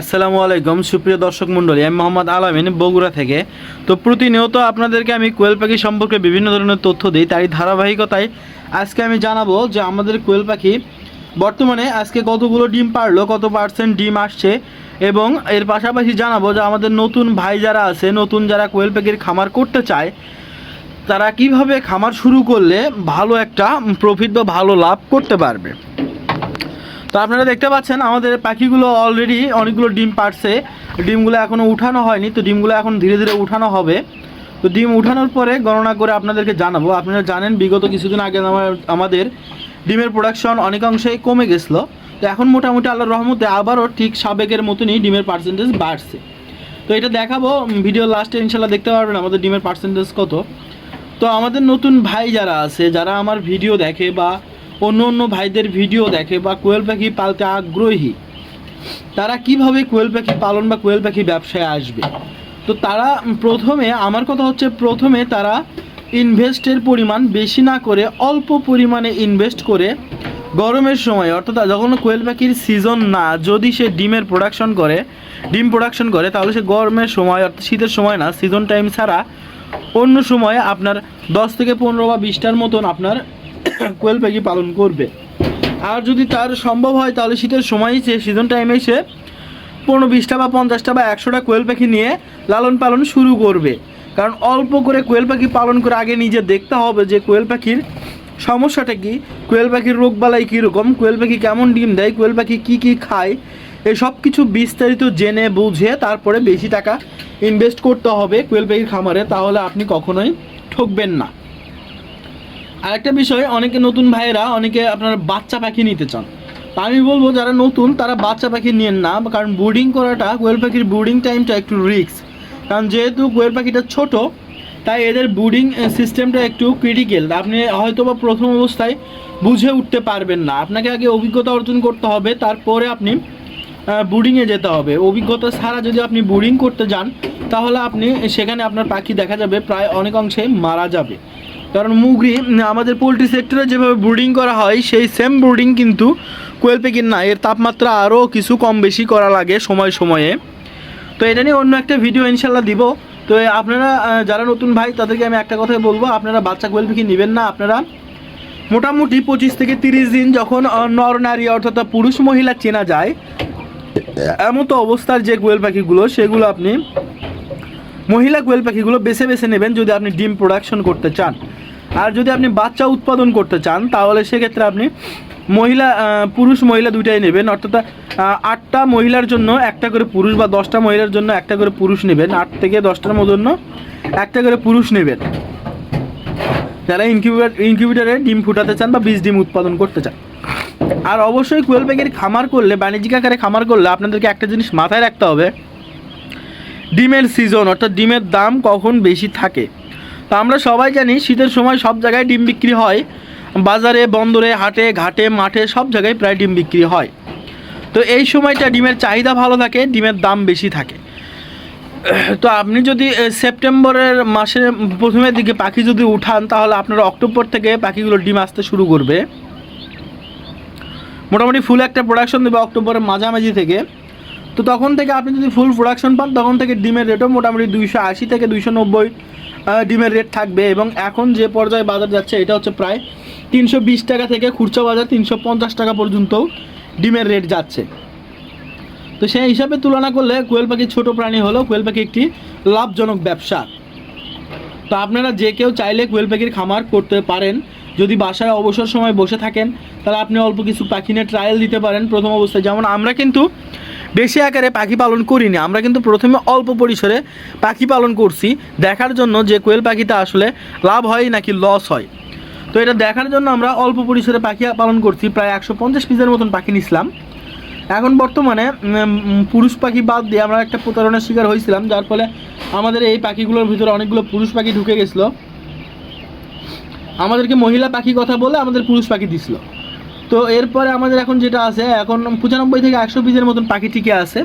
আসসালামু আলাইকুম, সুপ্রিয় দর্শক মণ্ডলী, আমি মোহাম্মদ আলামিন বগুড়া থেকে। তো প্রতিনিয়ত আপনাদেরকে আমি কোয়েল পাখি সম্পর্কে বিভিন্ন ধরনের তথ্য দিই, তারই ধারাবাহিকতায় আজকে আমি জানাব যে আমাদের কোয়েল পাখি বর্তমানে আজকে কতগুলো ডিম পারল কত পার্সেন্ট ডিম আসছে এবং এর পাশাপাশি জানাব যে আমাদের নতুন ভাই যারা আছে, নতুন যারা কোয়েল পাখির খামার করতে চায়, তারা কীভাবে খামার শুরু করলে ভালো একটা প্রফিট বা ভালো লাভ করতে পারবে। তো আপনারা দেখতে পাচ্ছেন, আমাদের পাখিগুলো অলরেডি অনেকগুলো ডিম পারছে ডিমগুলো এখনও উঠানো হয়নি, তো ডিমগুলো এখন ধীরে ধীরে উঠানো হবে। তো ডিম উঠানোর পরে গণনা করে আপনাদেরকে জানাব। আপনারা জানেন, বিগত কিছুদিন আগে আমাদের ডিমের প্রোডাকশন অনেকাংশেই কমে গেছিল। তো এখন মোটামুটি আল্লাহর রহমতে আবারও ঠিক সাবেকের মতনই ডিমের পার্সেন্টেজ বাড়ছে। তো এটা দেখাবো ভিডিও লাস্টে ইনশাল্লাহ দেখতে পারবেন আমাদের ডিমের পার্সেন্টেজ কত। তো আমাদের নতুন ভাই যারা আছে, যারা আমার ভিডিও দেখে বা অন্য অন্য ভাইদের ভিডিও দেখে বা কোয়েল পাখি পালতে আগ্রহী, তারা কীভাবে কোয়েল পাখি পালন বা কোয়েল পাখি ব্যবসায় আসবে? তো তারা প্রথমে, আমার কথা হচ্ছে প্রথমে তারা ইনভেস্টের পরিমাণ বেশি না করে অল্প পরিমাণে ইনভেস্ট করে গরমের সময়, অর্থাৎ যখন কোয়েল পাখির সিজন না, যদি সে ডিমের প্রোডাকশন করে, ডিম প্রোডাকশন করে, তাহলে সে গরমের সময়, অর্থাৎ শীতের সময় না সিজন টাইম ছাড়া অন্য সময়ে আপনার দশ থেকে পনেরো বা বিশটার মতন আপনার কোয়েল পাখি পালন করবে। আর যদি তার সম্ভব হয়, তাহলে শীতের সময় সে সিজন টাইমে সে পনেরো বিশটা বা পঞ্চাশটা বা একশোটা কোয়েল পাখি নিয়ে লালন পালন শুরু করবে। কারণ অল্প করে কোয়েল পাখি পালন করে আগে নিজে দেখতে হবে যে কোয়েল পাখির সমস্যাটা কি, কোয়েল পাখির রোগবালাই কীরকম, কোয়েল পাখি কেমন ডিম দেয়, কোয়েল পাখি কী কী খায়, এই সব কিছু বিস্তারিত জেনে বুঝে তারপরে বেশি টাকা ইনভেস্ট করতে হবে কোয়েল পাখির খামারে, তাহলে আপনি কখনোই ঠকবেন না। আরেকটা বিষয়, অনেকে নতুন ভাইয়েরা, অনেকে আপনার বাচ্চা পাখি নিতে চান। আমি বলব, যারা নতুন, তারা বাচ্চা পাখি নিয়েন না, কারণ বোর্ডিং করাটা, কোয়েল পাখির বোর্ডিং টাইমটা একটু রিস্ক কারণ যেহেতু কোয়েল পাখিটা ছোট, তাই এদের বোর্ডিং সিস্টেমটা একটু ক্রিটিক্যাল আপনি হয়তো বা প্রথম অবস্থায় বুঝে উঠতে পারবেন না। আপনাকে আগে অভিজ্ঞতা অর্জন করতে হবে, তারপরে আপনি বোর্ডিংয়ে যেতে হবে। অভিজ্ঞতা ছাড়া যদি আপনি বোর্ডিং করতে যান, তাহলে আপনি, সেখানে আপনার পাখি দেখা যাবে, প্রায় অনেক অংশে মারা যাবে। কারণ মুগরি আমাদের পোলট্রি সেক্টরে যেভাবে ব্রুডিং করা হয়, সেই সেম ব্রুডিং কিন্তু কোয়েল পাখির না। এর তাপমাত্রা আরও কিছু কম বেশি করা লাগে সময় সময়ে। তো এটা নিয়ে অন্য একটা ভিডিও ইনশাল্লাহ দিব। তো আপনারা যারা নতুন ভাই, তাদেরকে আমি একটা কথাই বলব, আপনারা বাচ্চা কোয়েল পাখি নেবেন না, আপনারা মোটামুটি পঁচিশ থেকে তিরিশ দিন যখন নর, নারী অর্থাৎ পুরুষ মহিলা চেনা যায় এমন তো অবস্থার যে কোয়েল পাখিগুলো, সেগুলো আপনি মহিলা কোয়েল পাখিগুলো বেছে বেছে নেবেন যদি আপনি ডিম প্রোডাকশন করতে চান। আর যদি আপনি বাচ্চা উৎপাদন করতে চান, তাহলে সেক্ষেত্রে আপনি মহিলা পুরুষ মহিলা দুইটাই নেবেন। অর্থাৎ আটটা মহিলার জন্য একটা করে পুরুষ বা দশটা মহিলার জন্য একটা করে পুরুষ নেবেন। আট থেকে দশটার জন্য একটা করে পুরুষ নেবেন। যারা ইনকিউবেটার ইনকিউবেটারে ডিম ফুটাতে চান বা বীজ ডিম উৎপাদন করতে চান। আর অবশ্যই কোয়েল পাখির খামার করলে, বাণিজ্যিক আকারে খামার করলে আপনাদেরকে একটা জিনিস মাথায় রাখতে হবে। ডিমের সিজন অর্থাৎ ডিমের দাম কখন বেশি থাকে? তো আমরা সবাই জানি শীতের সময় সব জায়গায় ডিম বিক্রি হয়। বাজারে, বন্দরে, হাটে, ঘাটে, মাঠে সব জায়গায় প্রায় ডিম বিক্রি হয়। তো এই সময়টা ডিমের চাহিদা ভালো থাকে, ডিমের দাম বেশি থাকে। তো আপনি যদি সেপ্টেম্বরের মাসের প্রথমের দিকে পাখি যদি উঠান, তাহলে আপনারা অক্টোবর থেকে পাখিগুলো ডিম আসতে শুরু করবে। মোটামুটি ফুল একটা প্রোডাকশন দেবে অক্টোবরের মাঝামাঝি থেকে। তো তখন থেকে আপনি যদি ফুল প্রোডাকশন পান, তখন থেকে ডিমের রেটও মোটামুটি দুইশো আশি থেকে দুইশো নব্বই ডিমের রেট থাকবে এবং এখন যে পর্যায়ে বাজার যাচ্ছে, এটা হচ্ছে প্রায় তিনশো বিশ টাকা থেকে খুচরা বাজার তিনশো পঞ্চাশ টাকা পর্যন্ত ডিমের রেট যাচ্ছে। তো সেই হিসাবে তুলনা করলে কোয়েল পাখি ছোট প্রাণী হলেও কোয়েল পাখি একটি লাভজনক ব্যবসা। তো আপনারা যে কেউ চাইলে কোয়েল পাখির খামার করতে পারেন। যদি বাসায় অবসর সময় বসে থাকেন, তাহলে আপনি অল্প কিছু পাখি নিয়ে ট্রায়াল দিতে পারেন প্রথম অবস্থায়। যেমন আমরা কিন্তু বেশি আকারে পাখি পালন করিনি। আমরা কিন্তু প্রথমে অল্প পরিসরে পাখি পালন করছি। দেখার জন্য যে কোয়েল পাখিটা আসলে লাভ হয় নাকি লস হয়। তো এটা দেখার জন্য আমরা অল্প পরিসরে পাখি পালন করছি। প্রায় একশো পঞ্চাশ পিসের মতন পাখি নিছিলাম। এখন বর্তমানে পুরুষ পাখি বাদ দিয়ে আমরা একটা প্রতারণার শিকার হয়েছিলাম, যার ফলে আমাদের এই পাখিগুলোর ভিতরে অনেকগুলো পুরুষ পাখি ঢুকে গেছিল। আমাদেরকে মহিলা পাখি কথা বলে আমাদের পুরুষ পাখি দিছিল। তো এরপরে আমাদের এখন যেটা আছে, এখন পঁচানব্বই থেকে একশো পিসের মতন পাখি টিকে আছে।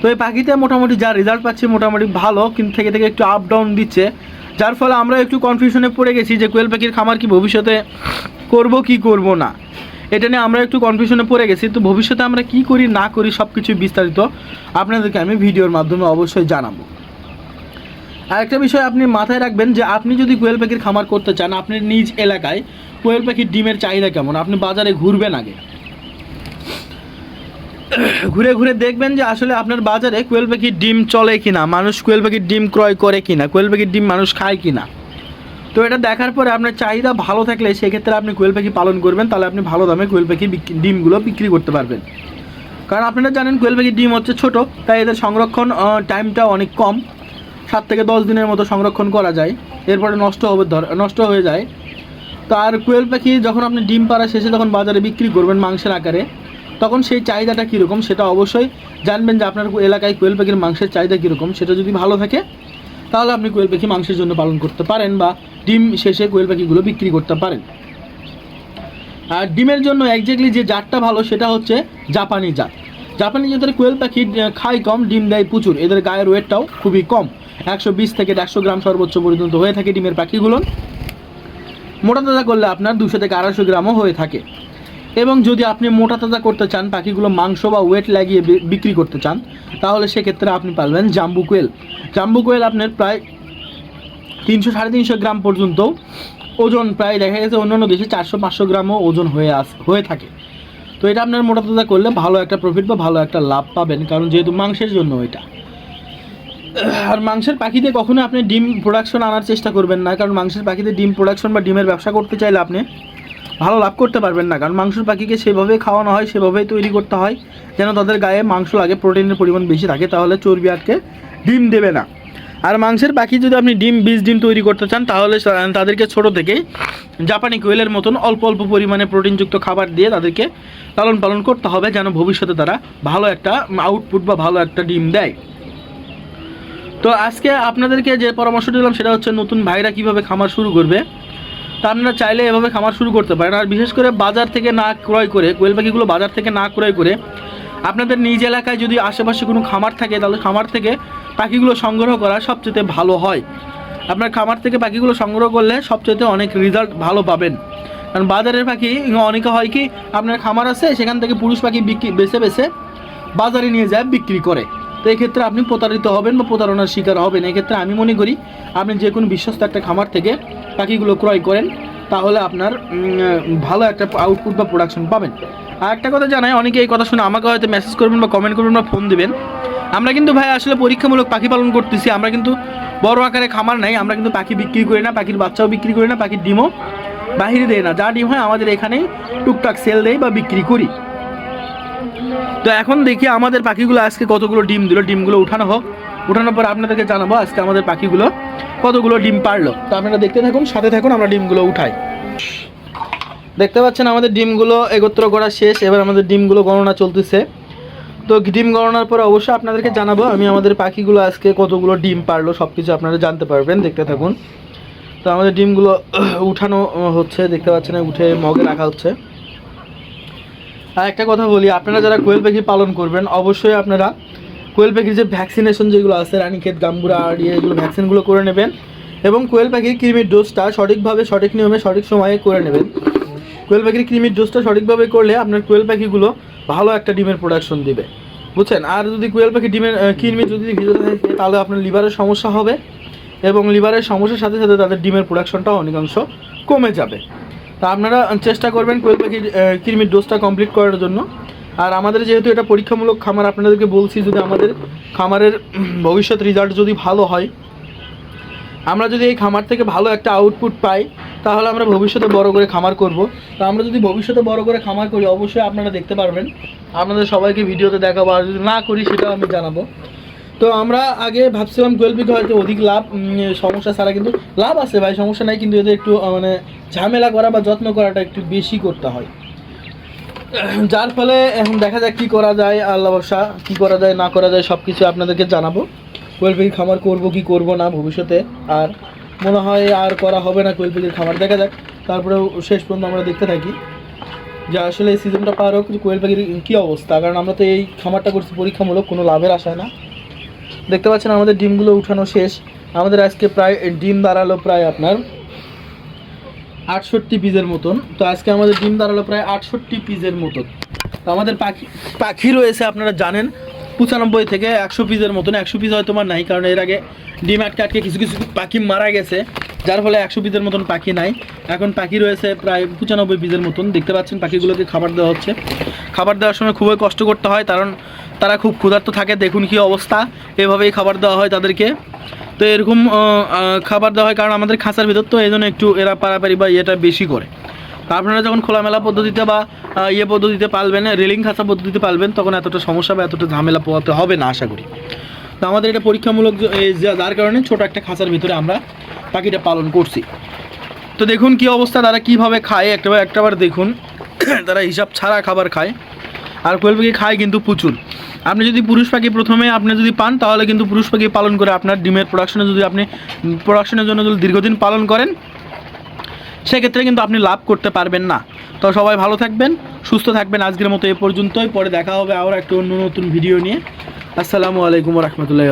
তো এই পাখিতে মোটামুটি যা রেজাল্ট পাচ্ছি মোটামুটি ভালো, কিন্তু থেকে থেকে একটু আপ ডাউন দিচ্ছে। যার ফলে আমরা একটু কনফিউশনে পড়ে গেছি যে কোয়েল পাখির খামার কি ভবিষ্যতে করব, কি করব না। এটা নিয়ে আমরা একটু কনফিউশনে পড়ে গেছি। তো ভবিষ্যতে আমরা কি করি, না করি সব কিছু বিস্তারিত আপনাদেরকে আমি ভিডিওর মাধ্যমে অবশ্যই জানাব। আরেকটা বিষয় আপনি মাথায় রাখবেন যে আপনি যদি কোয়েল পাখির খামার করতে চান, আপনার নিজ এলাকায় কোয়েল পাখির ডিমের চাহিদা কেমন? আপনি বাজারে ঘুরবেন আগে। ঘুরে ঘুরে দেখবেন যে আসলে আপনার বাজারে কোয়েল পাখির ডিম চলে কিনা, মানুষ কোয়েল পাখির ডিম ক্রয় করে কিনা, কোয়েল পাখির ডিম মানুষ খায় কিনা। তো এটা দেখার পরে আপনার চাহিদা ভালো থাকলে সেক্ষেত্রে আপনি কোয়েল পাখি পালন করবেন, তাহলে আপনি ভালো দামে কোয়েল পাখি ডিমগুলো বিক্রি করতে পারবেন। কারণ আপনারা জানেন কোয়েল পাখির ডিম হচ্ছে ছোট, তাই এদের সংরক্ষণ টাইমটা অনেক কম। সাত থেকে দশ দিনের মতো সংরক্ষণ করা যায়। এরপরে নষ্ট হবে নষ্ট হয়ে যায়। তো আর কোয়েল পাখি যখন আপনি ডিম পাড়া শেষে তখন বাজারে বিক্রি করবেন মাংসের আকারে, তখন সেই চাহিদাটা কীরকম সেটা অবশ্যই জানবেন যে আপনার এলাকায় কোয়েল পাখির মাংসের চাহিদা কীরকম। সেটা যদি ভালো থাকে, তাহলে আপনি কোয়েল পাখি মাংসের জন্য পালন করতে পারেন বা ডিম শেষে কোয়েল পাখিগুলো বিক্রি করতে পারেন। আর ডিমের জন্য একজাক্টলি যে জাতটা ভালো সেটা হচ্ছে জাপানি জাত। জাপানি জাতের কোয়েল পাখি খায় কম, ডিম দেয় প্রচুর। এদের গায়ের ওয়েটটাও খুবই কম। একশো বিশ থেকে একশো গ্রাম সর্বোচ্চ পর্যন্ত হয়ে থাকে ডিমের পাখিগুলো। মোটা তাজা করলে আপনার দুশো থেকে আড়াইশো গ্রামও হয়ে থাকে। এবং যদি আপনি মোটা তাজা করতে চান, পাখিগুলো মাংস বা ওয়েট লাগিয়ে বিক্রি করতে চান, তাহলে সেক্ষেত্রে আপনি পারবেন জাম্বু কোয়েল জাম্বু কোয়েল আপনার প্রায় তিনশো সাড়ে তিনশো গ্রাম পর্যন্ত ওজন প্রায় দেখা গেছে অন্যান্য দেশে চারশো পাঁচশো গ্রামও ওজন হয়ে আস হয়ে থাকে। তো এটা আপনার মোটা তাজা করলে ভালো একটা প্রফিট বা ভালো একটা লাভ পাবেন, কারণ যেহেতু মাংসের জন্য এটা। আর মাংসের পাখিতে কখনো আপনি ডিম প্রোডাকশন আনার চেষ্টা করবেন না, কারণ মাংসের পাখিতে ডিম প্রোডাকশন বা ডিমের ব্যবসা করতে চাইলে আপনি ভালো লাভ করতে পারবেন না। কারণ মাংসের পাখিকে সেভাবে খাওয়ানো হয়, সেভাবেই তৈরি করতে হয়, যেন তাদের গায়ে মাংস লাগে প্রোটিনের পরিমাণ বেশি থাকে, তাহলে চর্বি আটকে ডিম দেবে না। আর মাংসের পাখি যদি আপনি ডিম, বীজ, ডিম তৈরি করতে চান, তাহলে তাদেরকে ছোট থেকেই জাপানি কোয়েলের মতন অল্প অল্প পরিমাণে প্রোটিনযুক্ত খাবার দিয়ে তাদেরকে লালন পালন করতে হবে, যেন ভবিষ্যতে তারা ভালো একটা আউটপুট বা ভালো একটা ডিম দেয়। তো আজকে আপনাদেরকে যে পরামর্শ দিলাম সেটা হচ্ছে নতুন ভাইরা কীভাবে খামার শুরু করবে, তা আপনারা চাইলে এভাবে খামার শুরু করতে পারেন। আর বিশেষ করে বাজার থেকে না ক্রয় করে, কোয়েল পাখিগুলো বাজার থেকে না ক্রয় করে, আপনাদের নিজ এলাকায় যদি আশেপাশে কোনো খামার থাকে, তাহলে খামার থেকে পাখিগুলো সংগ্রহ করা সবচেয়ে ভালো হয়। আপনার খামার থেকে পাখিগুলো সংগ্রহ করলে সবচেয়ে অনেক রেজাল্ট ভালো পাবেন। কারণ বাজারের পাখি অনেকে হয় কি, আপনার খামার আছে, সেখান থেকে পুরুষ পাখি বিক্রি, বেছে বেছে বাজারে নিয়ে যায়, বিক্রি করে। তো এক্ষেত্রে আপনি প্রতারিত হবেন বা প্রতারণার শিকার হবেন। এক্ষেত্রে আমি মনে করি আপনি যে কোনো বিশ্বস্ত একটা খামার থেকে পাখিগুলো ক্রয় করেন, তাহলে আপনার ভালো একটা আউটপুট বা প্রোডাকশন পাবেন। আর একটা কথা জানাই, অনেকে এই কথা শুনে আমাকে হয়তো মেসেজ করবেন বা কমেন্ট করবেন বা ফোন দেবেন। আমরা কিন্তু ভাই আসলে পরীক্ষামূলক পাখি পালন করতেছি। আমরা কিন্তু বড় আকারে খামার নাই, আমরা কিন্তু পাখি বিক্রি করি না, পাখির বাচ্চাও বিক্রি করি না, পাখির ডিমও বাহিরে দেয় না। যা ডিম হয় আমাদের এখানেই টুকটাক সেল দেয় বা বিক্রি করি। তো এখন দেখি আমাদের পাখিগুলো আজকে কতগুলো ডিম দিল, ডিমগুলো উঠানো হোক। উঠানোর পর আপনাদেরকে জানাব আজকে আমাদের পাখিগুলো কতগুলো ডিম পারল। তো আপনারা দেখতে থাকুন, সাথে থাকুন, আমরা ডিমগুলো উঠাই। দেখতে পাচ্ছেন আমাদের ডিমগুলো একত্র করা শেষ, এবার আমাদের ডিমগুলো গণনা চলতেছে। তো ডিম গণনার পর অবশ্যই আপনাদেরকে জানাব, আমি আমাদের পাখিগুলো আজকে কতগুলো ডিম পারল সব কিছু আপনারা জানতে পারবেন, দেখতে থাকুন। তো আমাদের ডিমগুলো উঠানো হচ্ছে, দেখতে পাচ্ছেন, উঠে মগে রাখা হচ্ছে। আর একটা কথা বলি, আপনারা যারা কোয়েল পাখি পালন করবেন, অবশ্যই আপনারা কোয়েল পাখির যে ভ্যাকসিনেশন যেগুলো আছে, রানীক্ষেত গাম্বুরা আর ইয়ে এগুলো ভ্যাকসিনগুলো করে নেবেন এবং কোয়েল পাখির কৃমির ডোজটা সঠিকভাবে, সঠিক নিয়মে, সঠিক সময়ে করে নেবেন। কোয়েল পাখির কৃমির ডোজটা সঠিকভাবে করলে আপনার কোয়েল পাখিগুলো ভালো একটা ডিমের প্রোডাকশন দিবে। বুঝছেন? আর যদি কোয়েল পাখি ডিমের কৃমি যদি ভিতরে থাকে, তাহলে আপনার লিভারের সমস্যা হবে এবং লিভারের সমস্যার সাথে সাথে তাদের ডিমের প্রোডাকশনটাও অনেকাংশ কমে যাবে। তা আপনারা চেষ্টা করবেন কোয়েল পাখির কৃমির ডোজটা কমপ্লিট করার জন্য। আর আমাদের যেহেতু এটা পরীক্ষামূলক খামার, আপনাদেরকে বলছি যদি আমাদের খামারের ভবিষ্যৎ রেজাল্ট যদি ভালো হয়, আমরা যদি এই খামার থেকে ভালো একটা আউটপুট পাই, তাহলে আমরা ভবিষ্যতে বড় করে খামার করব। তো আমরা যদি ভবিষ্যতে বড় করে খামার করি, অবশ্যই আপনারা দেখতে পারবেন। আপনাদের সবাইকে ভিডিওতে দেখাবো, আর যদি না করি, সেটাও আমি জানাব। তো আমরা আগে ভাবছিলাম টুয়েলভ বিঘা হয়তো অধিক লাভ সমস্যা ছাড়া কিন্তু লাভ আছে ভাই, সমস্যা নাই, কিন্তু এদের একটু মানে ঝামেলা করা বা যত্ন করাটা একটু বেশি করতে হয়। যার ফলে এখন দেখা যাক কী করা যায়, আল্লাহ বর্ষা কী করা যায়, না করা যায় সব কিছু আপনাদেরকে জানাব। কোয়েলপির খামার করব কি করব না ভবিষ্যতে, আর মনে হয় আর করা হবে না কোয়েলপির খামার, দেখা যাক। তারপরেও শেষ পর্যন্ত আমরা দেখতে থাকি। যে আসলে এই সিজনটা পার হোক কোয়েল পাখির কী অবস্থা? কারণ আমরা তো এই খামারটা করছি, পরীক্ষামূলক, কোনো লাভের আশায় না। দেখতে পাচ্ছেন আমাদের ডিমগুলো উঠানো শেষ। আমাদের আজকে প্রায় ডিম দাঁড়াল প্রায় আপনার আটষট্টি পিজের মতন। তো আজকে আমাদের ডিম দাঁড়াল প্রায় আটষট্টি পিসের মতন। তো আমাদের পাখি পাখি রয়েছে আপনারা জানেন, পঁচানব্বই থেকে একশো পিসের মতন। একশো পিস হয়তো আমার নাই, কারণ এর আগে ডিম আটকে আটকে কিছু কিছু পাখি মারা গেছে, যার ফলে একশো পিসের মতন পাখি নাই। এখন পাখি রয়েছে প্রায় পঁচানব্বই পিসের মতন। দেখতে পাচ্ছেন পাখিগুলোকে খাবার দেওয়া হচ্ছে। খাবার দেওয়ার সময় খুবই কষ্ট করতে হয়, কারণ তারা খুব ক্ষুধার্ত থাকে, দেখুন কি অবস্থা। এভাবেই খাবার দেওয়া হয় তাদেরকে। তো এরকম খাবার দেওয়া হয় কারণ আমাদের খাঁচার ভিতর, তো এই জন্য একটু এরা পারাপারি বা ইয়েটা বেশি করে। আপনারা যখন খোলামেলা পদ্ধতিতে বা ইয়ে পদ্ধতিতে পালবেন, রেলিং খাঁচা পদ্ধতিতে পালবেন, তখন এতটা সমস্যা বা এতটা ঝামেলা পোয়াতে হবে না, আশা করি। তো আমাদের এটা পরীক্ষামূলক যার কারণে ছোট একটা খাঁচার ভিতরে আমরা পাখিটা পালন করছি। তো দেখুন কি অবস্থা, তারা কীভাবে খায় একটাবার একটাবার দেখুন। তারা হিসাব ছাড়া খাবার খায়। আর কোয়েল পাখি খায় কিন্তু প্রচুর। আপনি যদি পুরুষ পাখি প্রথমে আপনি যদি পান, তাহলে কিন্তু পুরুষ পাখি পালন করে আপনার ডিমের প্রোডাকশনে যদি আপনি প্রোডাকশনের জন্য যদি দীর্ঘদিন পালন করেন, সেক্ষেত্রে কিন্তু আপনি লাভ করতে পারবেন না। তো সবাই ভালো থাকবেন, সুস্থ থাকবেন আজকের মতো এ পর্যন্তই। পরে দেখা হবে আবার একটা অন্য নতুন ভিডিও নিয়ে। আসসালামু আলাইকুম রহমতুল্লাহ